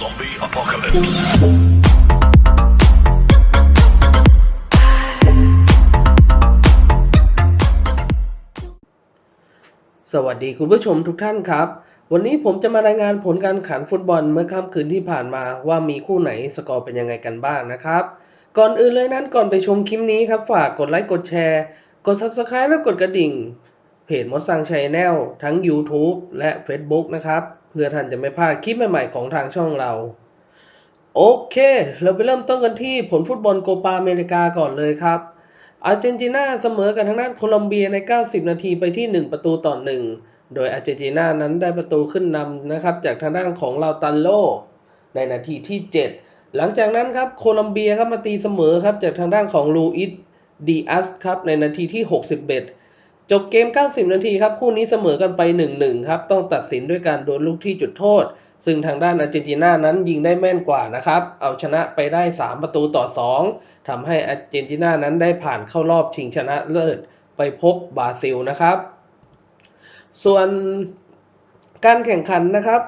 Zombie apocalypse. สวัสดีคุณผู้ชมทุกท่านครับ วันนี้ผมจะมารายงานผลการขันฟุตบอลเมื่อค่ำคืนที่ผ่านมาว่ามีคู่ไหนสกอร์เป็นยังไงกันบ้างนะครับ ก่อนอื่นเลยนั้นก่อนไปชมคลิปนี้ครับ ฝากกดไลค์กดแชร์ กด Subscribe และกดกระดิ่ง เพจมดสังชัยแนลทั้ง YouTube และ Facebook นะครับ เพื่อท่านจะไม่พลาดคลิปใหม่ๆของทางช่องเรา โอเค เราไปเริ่มต้นกันที่ผลฟุตบอลโกปาอเมริกาก่อนเลยครับ อาร์เจนตินาเสมอกับทางด้านโคลอมเบียใน 90 นาทีไปที่ 1 ประตูต่อ 1 โดยอาร์เจนตินานั้นได้ประตูขึ้นนำนะครับจากทางด้านของลาวตันโล ในนาทีที่ 7 หลังจากนั้นครับโคลอมเบียครับมาตีเสมอครับจากทางด้านของลูอิสดีอัสครับในนาทีที่ 61 จบเกม 90 นาทีครับ คู่นี้เสมอกันไป 1-1 ครับ ต้องตัดสินด้วยการโดนลูกที่จุดโทษ ซึ่งทางด้านอาร์เจนตินานั้นยิงได้แม่นกว่านะครับ เอาชนะไปได้ 3 ประตูต่อ 2ทำให้อาร์เจนตินานั้นได้ผ่านเข้ารอบชิงชนะเลิศไปพบบราซิลนะครับ ส่วนการแข่งขันนะครับ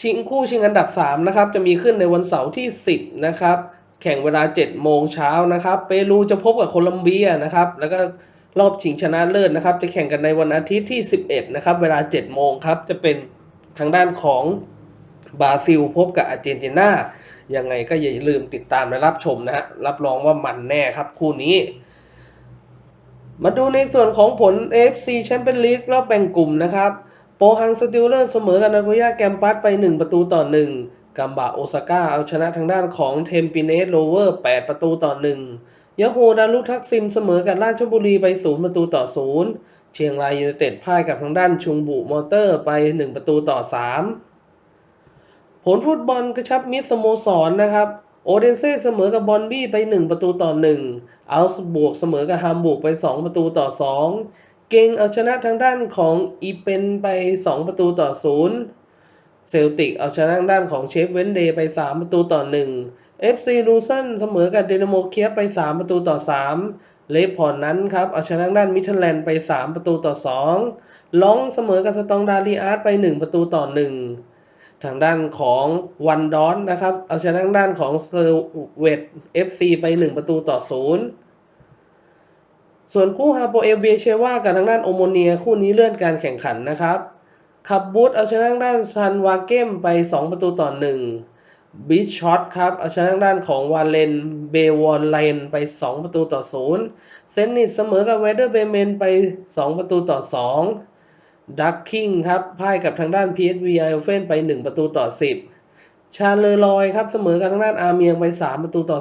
ชิงคู่ชิงอันดับ 3 นะครับ จะมีขึ้นในวันเสาร์ที่ 10 นะครับ แข่งเวลา 7 โมงเช้านะครับ เปรูจะพบกับโคลอมเบียนะครับ แล้วก็ รอบชิงชนะเลิศนะครับ จะแข่งกันในวันอาทิตย์ที่ 11 นะครับ เวลา 7 โมงครับ จะเป็นทางด้านของบราซิลพบกับอาร์เจนตินายังไงก็อย่าลืมติดตามและรับชมนะฮะรับรองว่ามันแน่ครับคู่นี้ มาดูในส่วนของผล AFC Champions League รอบแบ่งกลุ่มนะครับ โปฮังสติลเลอร์เสมอกับนาโกย่าแกมปัสไป 1 ประตูต่อ 1กัมบะโอซาก้าเอาชนะทางด้านของเทมปิเนสโรเวอร์ 8 ประตูต่อ 1 ยาโฮดารุทักซิมเสมอกับราชบุรีไป0ประตูต่อ0เชียงรายยูไนเต็ดพ่ายกับทางด้านชุงบุมอเตอร์ไป 1 ประตูต่อ 3 ผลฟุตบอลกระชับมิตรสโมสรนะครับโอเดนเซ่เสมอกับบอนบี้ไป 1 ประตูต่อ1อัลส์บวกเสมอกับฮัมบูร์กไป 2 ประตูต่อ 2 เก่งเอาชนะทางด้านของอีเปนไป 2 ประตูต่อ 0 เซลติกเอาชนะทางด้านของเชฟเวนเดย์ไป 3 ประตูต่อ 1 FC ลูเซนเสมอกับเดนโมเคียไป 3 ประตูต่อ 3 เลฟพอร์ตนั้นครับเอาชนะทางด้านมิทเทลแลนด์ไป 3 ประตูต่อ 2 ล้องเสมอกับสตองดาลีอาร์ตไป 1 ประตูต่อ 1 ทางด้านของวันดอนนะครับเอาชนะทางด้านของเซอร์เวตเอฟซีไป 1 ประตูต่อ 0 ส่วนคู่ฮาโปเอลเบียเชว่ากับทางด้านโอโมเนียคู่นี้เลื่อนการแข่งขันนะครับขับบูธเอาชนะทางด้านซันวาเกมไป 2 ประตูต่อ 1 บิชช็อตครับเอาชนะทางด้านของวาเลนเบวอนไลนไป 2 ประตูต่อ 0 เซนนิสเสมอกับเวเดอร์เบเมนไป 2 ประตูต่อ 2 ดักคิงครับพ่ายกับทางด้าน PSV ไอโอเฟนไป 1 ประตูต่อ 10 ชาเลอรอยครับเสมอกับทางด้านอาเมียงไป 3 ประตูต่อ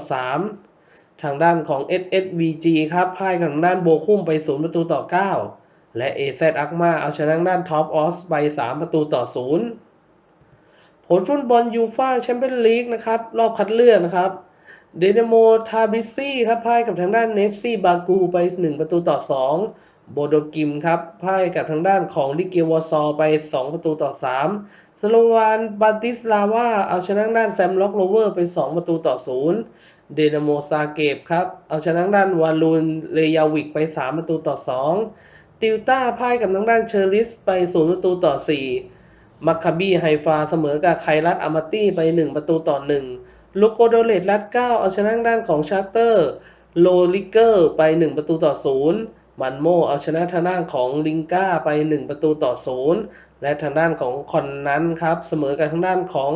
3 ทางด้านของ SSVG ครับพ่ายกับทางด้านโบคุ้มไป 0 ประตูต่อ 9 และ AZ อักมาเอาชนะทางด้านท็อปออสไป 3 ประตูต่อ 0 ผลฟุตบอลยูฟ่าแชมเปี้ยนลีกนะครับ รอบคัดเลือกนะครับ เดนโมทาบิซี่ครับพ่ายกับทางด้านเนฟซี่บากูไป 1 ประตูต่อ 2 โบโดกิมครับพ่ายกับทางด้านของลิเกวอซอไป 2 ประตูต่อ 3 สโลวานบาติสลาวาเอาชนะทางด้านแซมล็อกโรเวอร์ไป 2 ประตูต่อ 0 เดนโมซาเกบครับ เอาชนะทางด้านวาลูนเลยาวิกไป 3 ประตูต่อ 2 ติวต้าพ่ายกับทางด้านเชอริสไป 0 ประตูต่อ 4 มัคคาบีไฮฟาเสมอกับไครัตอามาตี้ไป 1 ประตูต่อ 1 ลูโกโดเลตลัดเก้าเอาชนะด้านของชาร์เตอร์ โลลิเกอร์ไป 1 ประตูต่อ 0 มันโมเอาชนะทางด้านของลิงก้าไป 1 ประตูต่อ 0 และทางด้านของคอนนั้นครับ เสมอกับทางด้านของ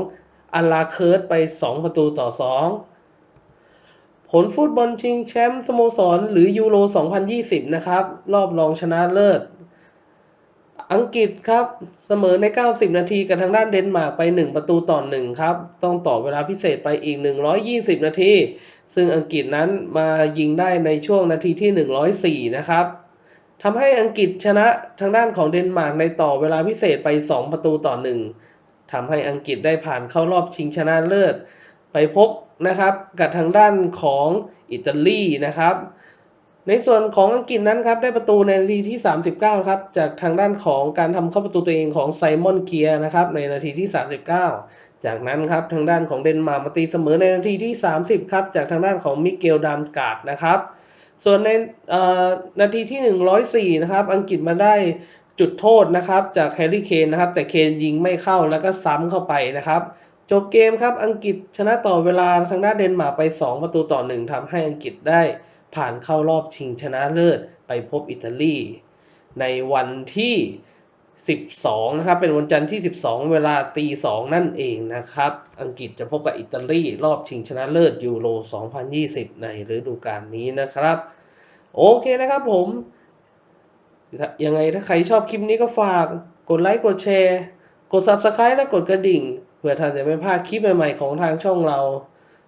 อัลลาเคิร์ตไป 2 ประตูต่อ 2ผลฟุตบอลชิงแชมป์สโมสร หรือยูโร 2020 นะครับ รอบรองชนะเลิศ อังกฤษครับเสมอใน 90 นาทีกับทางด้านเดนมาร์กไป 1 ประตูต่อ1ครับ ต้องต่อเวลาพิเศษไปอีก 120 นาที ซึ่งอังกฤษนั้นมายิงได้ในช่วงนาทีที่ 104 นะครับทำให้อังกฤษชนะทางด้านของเดนมาร์กในต่อเวลาพิเศษไป 2 ประตูต่อ 1ทำให้อังกฤษได้ผ่านเข้ารอบชิงชนะเลิศ ไปพบนะครับกับทางด้านของอิตาลีนะครับ ในส่วนของอังกฤษนั้นครับได้ประตูในนาทีที่ 39 ครับจากทางด้านของการทำเข้าประตูตัวเองของไซมอนเกียนะครับในนาทีที่ 39 จากนั้นครับทางด้านของเดนมาร์กมาตีเสมอในนาทีที่ 30 ครับจากทางด้านของมิเกลดามกาดนะครับส่วนในนาทีที่ 104 นะครับอังกฤษมาได้จุดโทษนะครับจากแฮร์รี่เคนนะครับแต่เคนยิงไม่เข้าแล้วก็ซ้ำเข้าไปนะครับจบเกมครับอังกฤษชนะต่อเวลาทางด้านเดนมาร์กไป 2 ประตูต่อ 1ทำให้อังกฤษได้ ผ่านเข้ารอบชิงชนะเลิศไปพบอิตาลี ในวันที่ 12 นะครับ เป็นวันจันทร์ที่ 12 เวลาตี2นั่นเองนะครับ อังกฤษจะพบกับอิตาลี รอบชิงชนะเลิศยูโร 2020 ในฤดูกาลนี้นะครับ โอเคนะครับผม ยังไงถ้าใครชอบคลิปนี้ก็ฝากกดไลค์กดแชร์ กด Subscribe และกดกระดิ่ง เพื่อท่านจะไม่พลาดคลิปใหม่ๆของทางช่องเรา